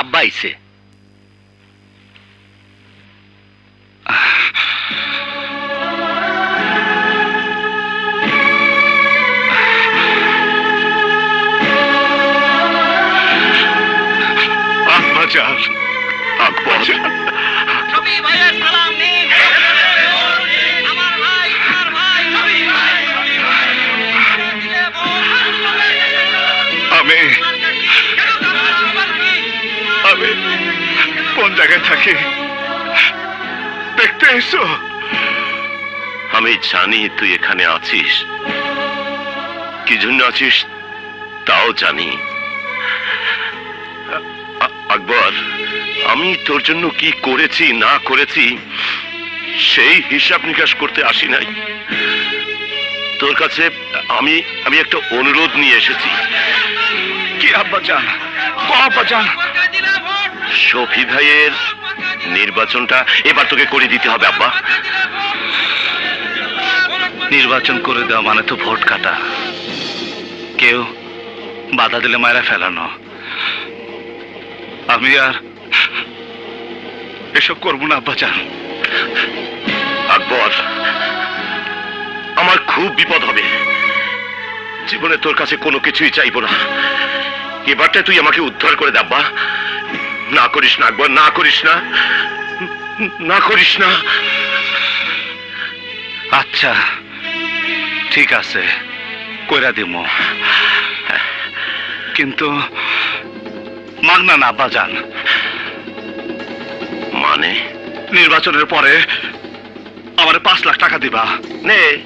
আব্বা আইছে। আব্বা যান আব্বা ভাইয়ের সালাম নিন। আমার ভাই আমার ভাই। আমি কোন জায়গায় থাকি? দেখতে এসো। আমি জানি তুই এখানে আছিস। কি জন্য আছিস তাও জানি। আকবর আমি তোর জন্য কি করেছি না করেছি সেই হিসাব নিকাশ করতে আসি নাই। তোর কাছে আমি আমি একটা অনুরোধ নিয়ে এসেছি। কি আব্বা ক আব্বা যান শফি ভাইয়ের নির্বাচনটা এবার তোকে করে দিতে হবে, আব্বা। নির্বাচন করে দেওয়া মানে তো ভোট কাটা। কেউ বাধা দিলে মায়েরা ফেলানো। আমি আর এসব করব না, আব্বা যান আকবর, আমার খুব বিপদ হবে। জীবনে তোর কাছে কোনো কিছুই চাইব না। এবারটা তুই আমাকে উদ্ধার করে দাব্বা না করিস না আকবর না করিস না। না করিস না। আচ্ছা ঠিক আছে কইরা দিমু। কিন্তু মাগনা না যান। মানে? নির্বাচনের পরে আমার পাঁচ লাখ টাকা দিবা। নে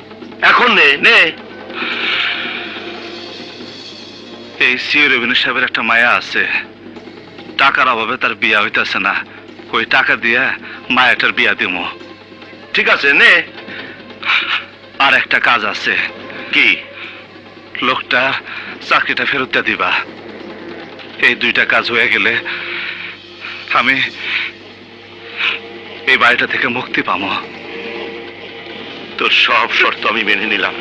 এখন নে নে। এই সি রেভিনিউ সাহেবের একটা মায়া আছে। টাকার অভাবে তার বিয়া হইতেছে না। ওই টাকা দিয়া মায়াটার বিয়া দিমু। ঠিক আছে নে। আর একটা কাজ আছে। কি? লোকটা চাকরিটা ফেরত দিয়ে দিবা। এই দুইটা কাজ হয়ে গেলে আমি এই বাড়িটা থেকে মুক্তি পাবো তোর সব শর্ত আমি মেনে নিলাম।